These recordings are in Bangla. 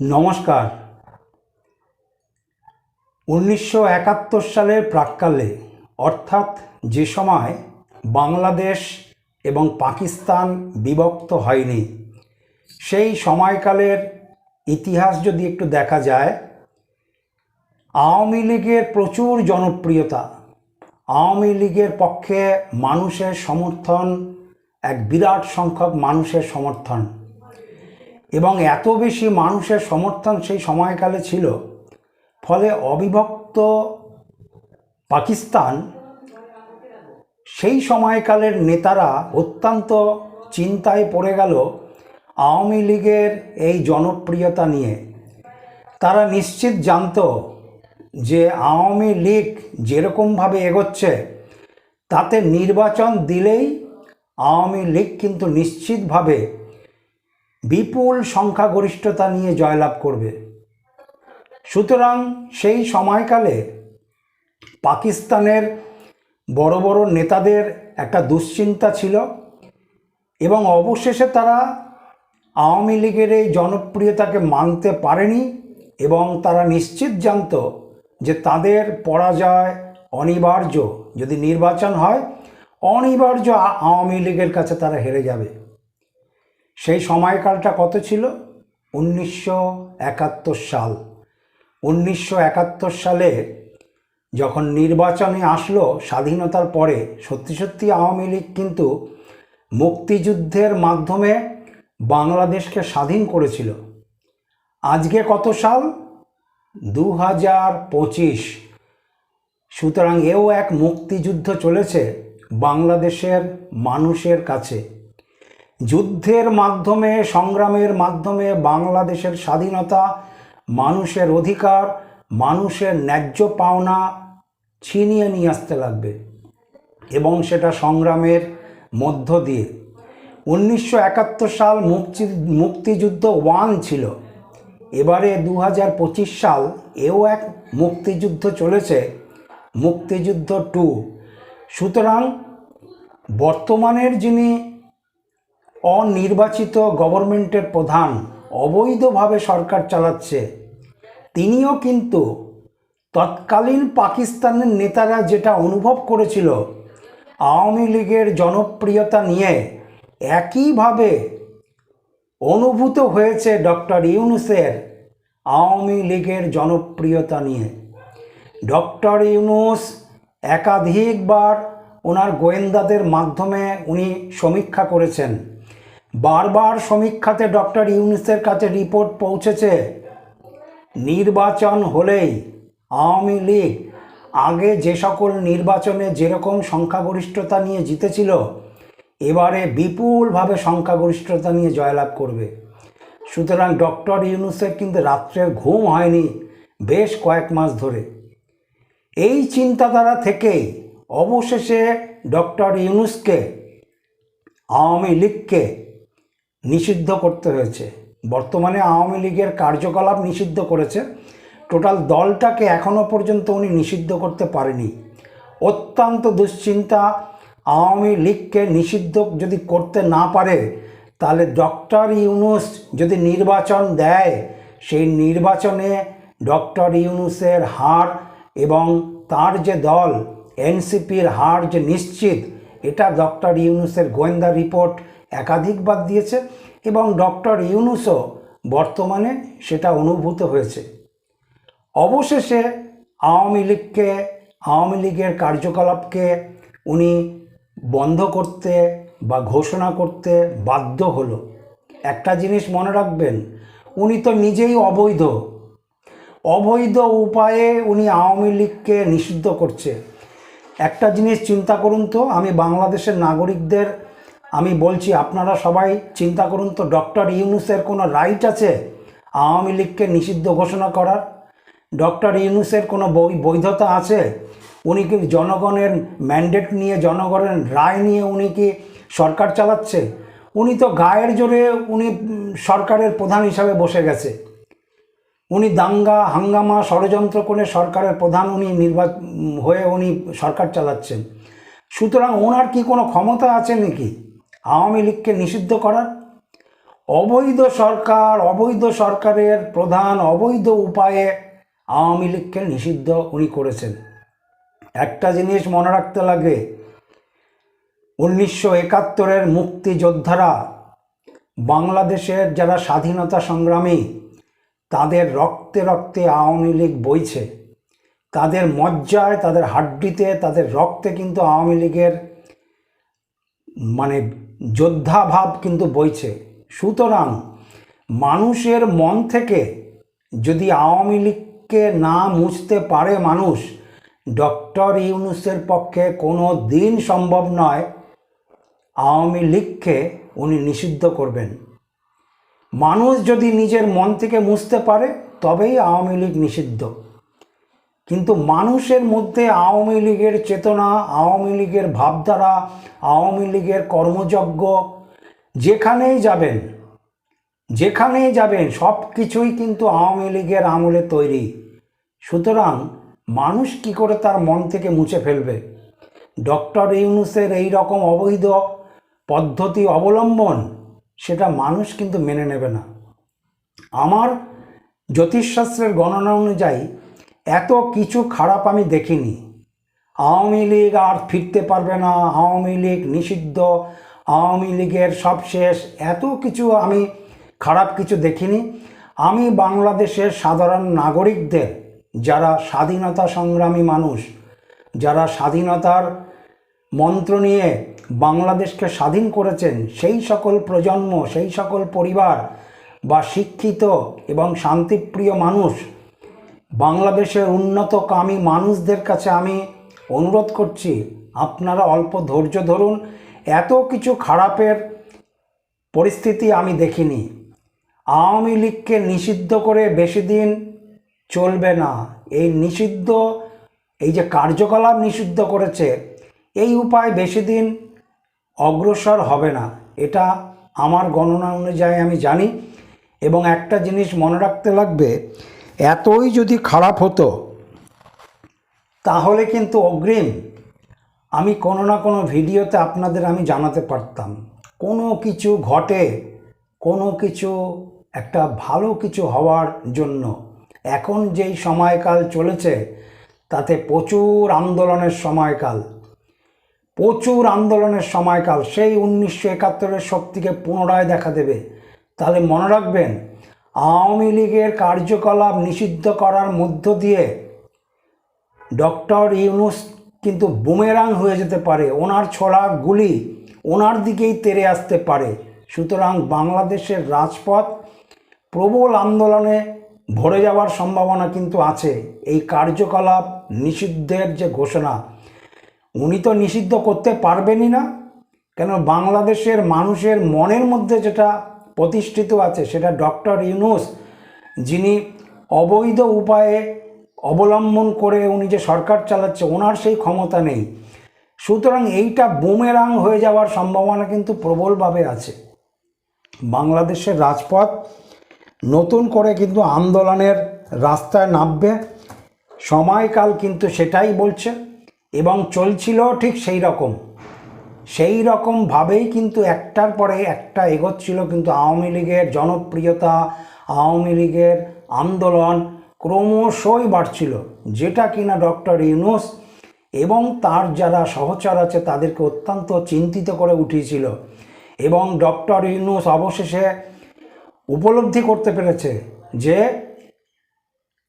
নমস্কার। উনিশশো একাত্তর সালের প্রাক্কালে, অর্থাৎ যে সময় বাংলাদেশ এবং পাকিস্তান বিভক্ত হয়নি, সেই সময়কালের ইতিহাস যদি একটু দেখা যায়, আওয়ামী লীগের প্রচুর জনপ্রিয়তা, আওয়ামী লীগের পক্ষে মানুষের সমর্থন, এক বিরাট সংখ্যক মানুষের সমর্থন এবং এত বেশি মানুষের সমর্থন সেই সময়কালে ছিল, ফলে অবিভক্ত পাকিস্তান সেই সময়কালের নেতারা অত্যন্ত চিন্তায় পড়ে গেল আওয়ামী লীগের এই জনপ্রিয়তা নিয়ে। তারা নিশ্চিত জানত যে আওয়ামী লীগ যেরকমভাবে এগোচ্ছে, তাতে নির্বাচন দিলেই আওয়ামী লীগ কিন্তু নিশ্চিতভাবে বিপুল সংখ্যাগরিষ্ঠতা নিয়ে জয়লাভ করবে। সুতরাং সেই সময়কালে পাকিস্তানের বড় বড় নেতাদের একটা দুশ্চিন্তা ছিল এবং অবশেষে তারা আওয়ামী লীগের এই জনপ্রিয়তাকে মানতে পারেনি এবং তারা নিশ্চিত জানত যে তাদের পরাজয় অনিবার্য। যদি নির্বাচন হয়, অনিবার্য আওয়ামী লীগের কাছে তারা হেরে যাবে। সেই সময়কালটা কত ছিল? উনিশশো একাত্তর সাল। উনিশশো একাত্তর সালে যখন নির্বাচনে আসলো, স্বাধীনতার পরে সত্যি সত্যি আওয়ামী লীগ কিন্তু মুক্তিযুদ্ধের মাধ্যমে বাংলাদেশকে স্বাধীন করেছিল। আজকে কত সাল? দু হাজার পঁচিশ। সুতরাং এও এক মুক্তিযুদ্ধ চলেছে বাংলাদেশের মানুষের কাছে। যুদ্ধের মাধ্যমে, সংগ্রামের মাধ্যমে বাংলাদেশের স্বাধীনতা, মানুষের অধিকার, মানুষের ন্যায্য পাওনা ছিনিয়ে নিয়ে আসতে লাগবে এবং সেটা সংগ্রামের মধ্য দিয়ে। উনিশশো একাত্তর সাল মুক্তি, মুক্তিযুদ্ধ ওয়ান ছিল। এবারে দু হাজার পঁচিশ সাল এও এক মুক্তিযুদ্ধ চলেছে, মুক্তিযুদ্ধ টু। সুতরাং বর্তমানের যিনি অনির্বাচিত গভর্নমেন্টের প্রধান অবৈধভাবে সরকার চালাচ্ছে। তিনিও কিন্তু তৎকালীন পাকিস্তানের নেতারা যেটা অনুভব করেছিল, আওয়ামী লীগের জনপ্রিয়তা নিয়ে একইভাবে অনুভূত হয়েছে ডক্টর ইউনুসের আওয়ামী লীগের জনপ্রিয়তা নিয়ে। ডক্টর ইউনুস একাধিকবার ওনার গোয়েন্দাদের মাধ্যমে উনি সমীক্ষা করেছেন। বারবার সমীক্ষাতে ডক্টর ইউনুসের কাছে রিপোর্ট পৌঁছেছে। নির্বাচন হলেই আওয়ামী লীগ আগে যে সকল নির্বাচনে যেরকম সংখ্যাগরিষ্ঠতা নিয়ে জিতেছিল, এবারে বিপুলভাবে সংখ্যাগরিষ্ঠতা নিয়ে জয়লাভ করবে। সুতরাং ডক্টর ইউনুসের কিন্তু রাত্রে ঘুম হয়নি বেশ কয়েক মাস ধরে। এই চিন্তাধারা থেকেই অবশেষে ডক্টর ইউনুসকে, আওয়ামী লীগকে নিষিদ্ধ করতে হয়েছে। বর্তমানে আওয়ামী লীগের কার্যকলাপ নিষিদ্ধ করেছে। টোটাল দলটাকে এখনও পর্যন্ত উনি নিষিদ্ধ করতে পারেনি। অত্যন্ত দুশ্চিন্তা আওয়ামী লীগকে নিষিদ্ধ যদি করতে না পারে, তাহলে ডক্টর ইউনুস যদি নির্বাচন দেয়, সেই নির্বাচনে ডক্টর ইউনুসের হার এবং তার যে দল, এনসিপির হার যে নিশ্চিত, এটা ডক্টর ইউনুসের গোয়েন্দা রিপোর্ট একাধিকবার দিয়েছে এবং ডক্টর ইউনুসও বর্তমানে সেটা অনুভূত হয়েছে। অবশেষে আওয়ামী লীগকে, আওয়ামী লীগের কার্যকলাপকে উনি বন্ধ করতে বা ঘোষণা করতে বাধ্য হলো। একটা জিনিস মনে রাখবেন, উনি তো নিজেই অবৈধ। অবৈধ উপায়ে উনি আওয়ামী লীগকে নিষিদ্ধ করছে। একটা জিনিস চিন্তা করুন তো, আমি বাংলাদেশের নাগরিকদের আমি বলছি, আপনারা সবাই চিন্তা করুন তো, ডক্টর ইউনুসের কোনো রাইট আছে? আওয়ামী লীগকে নিষিদ্ধ ঘোষণা করার? ডক্টর ইউনুসের কোনো বৈধতা আছে? উনি কি জনগণের ম্যান্ডেট নিয়ে, জনগণের রায় নিয়ে উনি কি সরকার চালাচ্ছে? উনি তো গায়ের জোরে উনি সরকারের প্রধান হিসাবে বসে গেছে। উনি দাঙ্গা, হাঙ্গামা, ষড়যন্ত্র করে সরকারের প্রধান উনি নির্বাচ হয়ে উনি সরকার চালাচ্ছেন। সুতরাং ওনার কি কোনো ক্ষমতা আছে নাকি? আওয়ামী লীগকে নিষিদ্ধ করার? অবৈধ সরকার, অবৈধ সরকারের প্রধান অবৈধ উপায়ে আওয়ামী লীগকে নিষিদ্ধ উনি করেছেন। একটা জিনিস মনে রাখতে লাগে, উনিশশো একাত্তরের মুক্তিযোদ্ধারা বাংলাদেশের যারা স্বাধীনতা সংগ্রামী, তাদের রক্তে রক্তে আওয়ামী লীগ বইছে। তাদের মজ্জায়, তাদের হাড্ডিতে, তাদের রক্তে কিন্তু আওয়ামী লীগের মানে যোদ্ধা ভাব কিন্তু বইছে। সুতরাং মানুষের মন থেকে যদি আওয়ামী লীগকে না মুছতে পারে মানুষ, ডক্টর ইউনুসের পক্ষে কোনো দিন সম্ভব নয় আওয়ামী লীগকে উনি নিষিদ্ধ করবেন। মানুষ যদি নিজের মন থেকে মুছতে পারে, তবেই আওয়ামী লীগ নিষিদ্ধ। কিন্তু মানুষের মধ্যে আওয়ামী লীগের চেতনা, আওয়ামী লীগের ভাবধারা, আওয়ামী লীগের কর্মযজ্ঞ, যেখানেই যাবেন যেখানেই যাবেন, সব কিছুই কিন্তু আওয়ামী লীগের আমলে তৈরি। সুতরাং মানুষ কি করে তার মন থেকে মুছে ফেলবে? ডক্টর ইউনুসের এই রকম অবৈধ পদ্ধতি অবলম্বন, সেটা মানুষ কিন্তু মেনে নেবে না। আমার জ্যোতিষশাস্ত্রের গণনা অনুযায়ী এত কিছু খারাপ আমি দেখিনি। আওয়ামী লীগ আর ফিরতে পারবে না, আওয়ামী লীগ নিষিদ্ধ, আওয়ামী লীগের সব শেষ। এত কিছু আমি খারাপ কিছু দেখিনি। আমি বাংলাদেশের সাধারণ নাগরিকদের, যারা স্বাধীনতা সংগ্রামী মানুষ, যারা স্বাধীনতার মন্ত্র নিয়ে বাংলাদেশকে স্বাধীন করেছেন, সেই সকল প্রজন্ম, সেই সকল পরিবার বা শিক্ষিত এবং শান্তিপ্রিয় মানুষ বাংলাদেশের উন্নতকামী মানুষদের কাছে আমি অনুরোধ করছি, আপনারা অল্প ধৈর্য ধরুন। এত কিছু খারাপের পরিস্থিতি আমি দেখিনি। আওয়ামী লীগকে নিষিদ্ধ করে বেশি দিন চলবে না। এই নিষিদ্ধ, এই যে কার্যকলাপ নিষিদ্ধ করেছে, এই উপায় বেশি দিন অগ্রসর হবে না। এটা আমার গণনা অনুযায়ী আমি জানি। এবং একটা জিনিস মনে রাখতে লাগবে এতই যদি খারাপ হতো, তাহলে কিন্তু অগ্রিম আমি কোনো না কোনো ভিডিওতে আপনাদের আমি জানাতে পারতাম। কোনো কিছু ঘটে, কোনো কিছু একটা ভালো কিছু হওয়ার জন্য। এখন যেই সময়কাল চলেছে, তাতে প্রচুর আন্দোলনের সময়কাল। প্রচুর আন্দোলনের সময়কাল। সেই উনিশশো একাত্তরের শক্তিকে পুনরায় দেখা দেবে। তাহলে মনে রাখবেন আওয়ামী লীগের কার্যকলাপ নিষিদ্ধ করার মধ্য দিয়ে ডক্টর ইউনুস কিন্তু বুমেরাং হয়ে যেতে পারে, ওনার ছড়া গুলি ওনার দিকেই তেরে আসতে পারে। সুতরাং বাংলাদেশের রাজপথ প্রবল আন্দোলনে ভরে যাওয়ার সম্ভাবনা কিন্তু আছে। এই কার্যকলাপ নিষিদ্ধের যে ঘোষণা, উনি তো নিষিদ্ধ করতে পারবেনই না। কেন বাংলাদেশের মানুষের মনের মধ্যে যেটা প্রতিষ্ঠিত আছে, সেটা ডক্টর ইউনুস, যিনি অবৈধ উপায়ে অবলম্বন করে উনি যে সরকার চালাচ্ছে, ওনার সেই ক্ষমতা নেই। সুতরাং এইটা বুমেরাং হয়ে যাওয়ার সম্ভাবনা কিন্তু প্রবলভাবে আছে। বাংলাদেশের রাজপথ নতুন করে কিন্তু আন্দোলনের রাস্তায় নামবে, সময়কাল কিন্তু সেটাই বলছে এবং চলছিল ঠিক সেই রকম। সেই রকমভাবেই কিন্তু একটার পরে একটা এগোচ্ছিল কিন্তু আওয়ামী লীগের জনপ্রিয়তা, আওয়ামী লীগের আন্দোলন ক্রমশই বাড়ছিল। যেটা কিনা ডক্টর ইউনুস এবং তার যারা সহচর আছে তাদেরকে অত্যন্ত চিন্তিত করে উঠিয়েছিল এবং ডক্টর ইউনুস অবশেষে উপলব্ধি করতে পেরেছে যে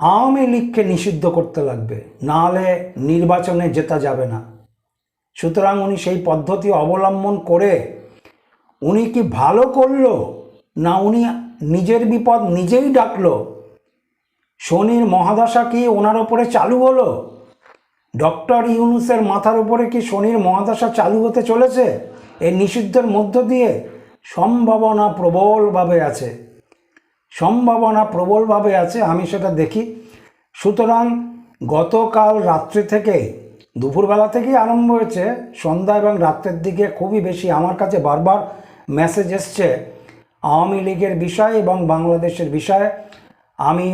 আওয়ামী লীগকে নিষিদ্ধ করতে লাগবে, নাহলে নির্বাচনে জেতা যাবে না। সুতরাং উনি সেই পদ্ধতি অবলম্বন করে উনি কি ভালো করল? না উনি নিজের বিপদ নিজেই ডাকলো? শনির মহাদশা কি ওনার ওপরে চালু হলো? ডক্টর ইউনুসের মাথার উপরে কি শনির মহাদশা চালু হতে চলেছে? এই নিষিদ্ধের মধ্য দিয়ে সম্ভাবনা প্রবলভাবে আছে। সম্ভাবনা প্রবলভাবে আছে, আমি সেটা দেখি। সুতরাং গতকাল রাত্রি থেকে দুপুরবেলা থেকেই আরম্ভ হয়েছে। সন্ধ্যা এবং রাত্রের দিকে খুবই বেশি আমার কাছে বারবার মেসেজ এসছে। আওয়ামী লীগের বিষয় এবং বাংলাদেশের বিষয়ে। আমি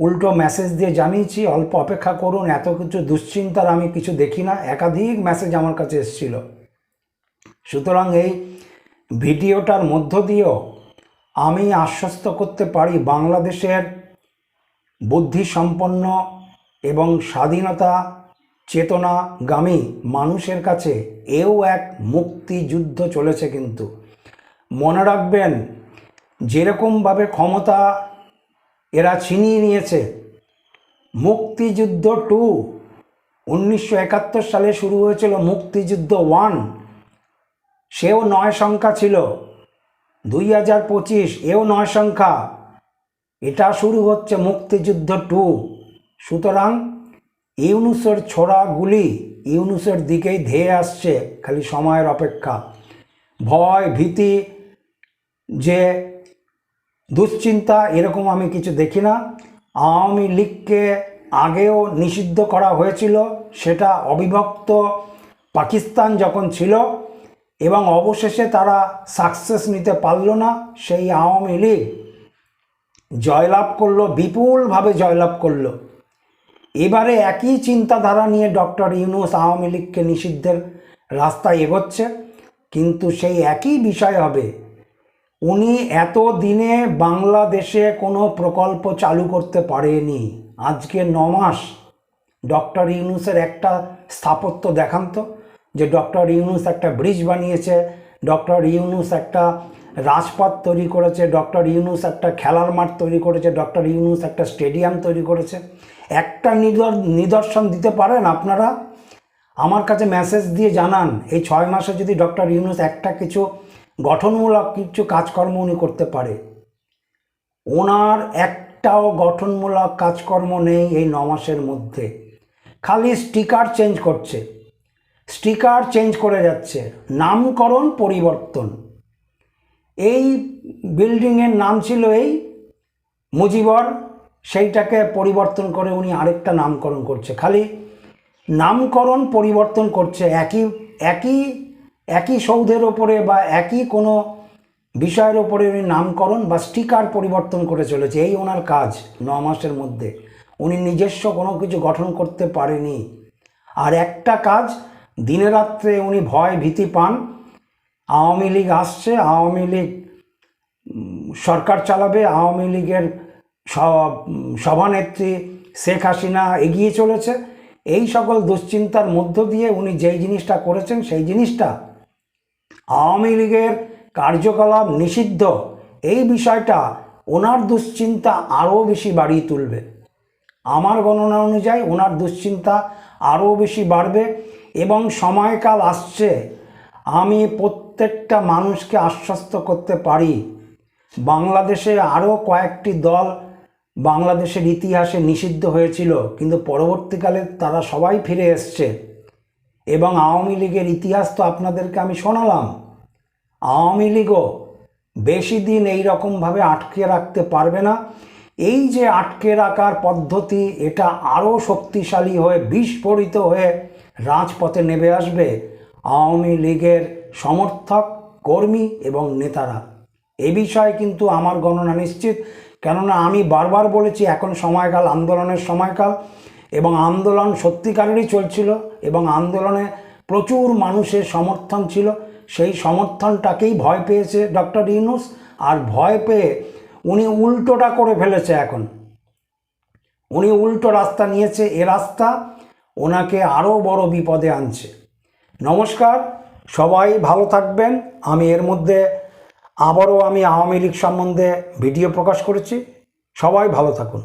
উল্টো মেসেজ দিয়ে জানিয়েছি, অল্প অপেক্ষা করুন, এত কিছু দুশ্চিন্তার আমি কিছু দেখি না, একাধিক মেসেজ আমার কাছে এসেছিল। সুতরাং এই ভিডিওটার মধ্য দিয়েও আমি আশ্বস্ত করতে পারি বাংলাদেশের বুদ্ধিসম্পন্ন এবং স্বাধীনতা চেতনাগামী মানুষের কাছে এও এক মুক্তিযুদ্ধ চলেছে কিন্তু। মনে রাখবেন, যেরকমভাবে ক্ষমতা এরা ছিনিয়ে নিয়েছে, মুক্তিযুদ্ধ টু উনিশশো একাত্তর সালে শুরু হয়েছিল মুক্তিযুদ্ধ ওয়ান। সেও নয় সংখ্যা ছিল। দুই হাজার পঁচিশ, এও নয় সংখ্যা। এটা শুরু হচ্ছে মুক্তিযুদ্ধ টু। সুতরাং ইউনুসের ছোড়াগুলি ইউনুসের দিকেই ধেয়ে আসছে খালি সময়ের অপেক্ষা। ভয়, ভীতি, যে দুশ্চিন্তা, এরকম আমি কিছু দেখি না। আওয়ামী লীগকে আগেও নিষিদ্ধ করা হয়েছিল, সেটা অবিভক্ত পাকিস্তান যখন ছিল, এবং অবশেষে তারা সাকসেস নিতে পারল না, সেই আওয়ামী লীগ জয়লাভ করল, বিপুলভাবে জয়লাভ করল। এবারে একই চিন্তাধারা নিয়ে ডক্টর ইউনুস আওয়ামী লীগকে নিষিদ্ধের রাস্তায় এগোচ্ছে, কিন্তু সেই একই বিষয় হবে। উনি এত দিনে বাংলাদেশে কোনো প্রকল্প চালু করতে পারেনি। আজকে ন মাস ডক্টর ইউনুসের একটা স্থাপত্য দেখান তো, যে ডক্টর ইউনুস একটা ব্রিজ বানিয়েছে, ডক্টর ইউনুস একটা রাজপথ তৈরি করেছে, ডক্টর ইউনুস একটা খেলার মাঠ তৈরি করেছে, ডক্টর ইউনুস একটা স্টেডিয়াম তৈরি করেছে। একটা নিদর, নিদর্শন দিতে পারেন আপনারা? আমার কাছে মেসেজ দিয়ে জানান, এই ছয় মাসে যদি ডক্টর ইউনুস একটা কিছু গঠনমূলক কিছু কাজকর্ম উনি করতে পারে। ওনার একটাও গঠনমূলক কাজকর্ম নেই এই ন মাসের মধ্যে। খালি স্টিকার চেঞ্জ করছে। স্টিকার চেঞ্জ করে যাচ্ছে। নামকরণ পরিবর্তন। এই বিল্ডিংয়ের নাম ছিল এই মুজিবর। সেইটাকে পরিবর্তন করে উনি আরেকটা নামকরণ করছে। খালি নামকরণ পরিবর্তন করছে একই একই একই সৌধের ওপরে বা একই কোনো বিষয়ের ওপরে উনি নামকরণ বা স্টিকার পরিবর্তন করে চলেছে। এই ওনার কাজ ন মাসের মধ্যে। উনি নিজস্ব কোনো কিছু গঠন করতে পারেনি। আর একটা কাজ, দিনে রাত্রে উনি ভয় ভীতি পান। আওয়ামী লীগ আসছে, আওয়ামী লীগ সরকার চালাবে, আওয়ামী লীগের সভানেত্রী শেখ হাসিনা এগিয়ে চলেছে। এই সকল দুশ্চিন্তার মধ্য দিয়ে উনি যেই জিনিসটা করেছেন, সেই জিনিসটা আওয়ামী লীগের কার্যকলাপ নিষিদ্ধ। এই বিষয়টা ওনার দুশ্চিন্তা আরও বেশি বাড়িয়ে তুলবে। আমার গণনা অনুযায়ী ওনার দুশ্চিন্তা আরও বেশি বাড়বে এবং সময়কাল আসছে। আমি প্রত্যেকটা মানুষকে আশ্বস্ত করতে পারি। বাংলাদেশে আরও কয়েকটি দল বাংলাদেশের ইতিহাসে নিষিদ্ধ হয়েছিল, কিন্তু পরবর্তীকালে তারা সবাই ফিরে এসছে। এবং আওয়ামী লীগের ইতিহাস তো আপনাদেরকে আমি শোনালাম। আওয়ামী লীগও বেশি দিন এই রকমভাবে আটকে রাখতে পারবে না। এই যে আটকে রাখার পদ্ধতি, এটা আরও শক্তিশালী হয়ে, বিস্ফোরিত হয়ে রাজপথে নেমে আসবে আওয়ামী লীগের সমর্থক, কর্মী এবং নেতারা। এ বিষয়ে কিন্তু আমার গণনা নিশ্চিত। কেননা আমি বারবার বলেছি, এখন সময়কাল, আন্দোলনের সময়কাল এবং আন্দোলন সত্যিকারেরই চলছিল এবং আন্দোলনে প্রচুর মানুষের সমর্থন ছিল। সেই সমর্থনটাকেই ভয় পেয়েছে ডক্টর ইউনুস আর ভয় পেয়ে উনি উল্টোটা করে ফেলেছে এখন। উনি উল্টো রাস্তা নিয়েছে, এ রাস্তা ওনাকে আরও বড় বিপদে আনছে। নমস্কার সবাই ভালো থাকবেন। আমি এর মধ্যে আবারও আমি আওয়ামী লীগ সম্বন্ধে ভিডিও প্রকাশ করেছি। সবাই ভালো থাকুন।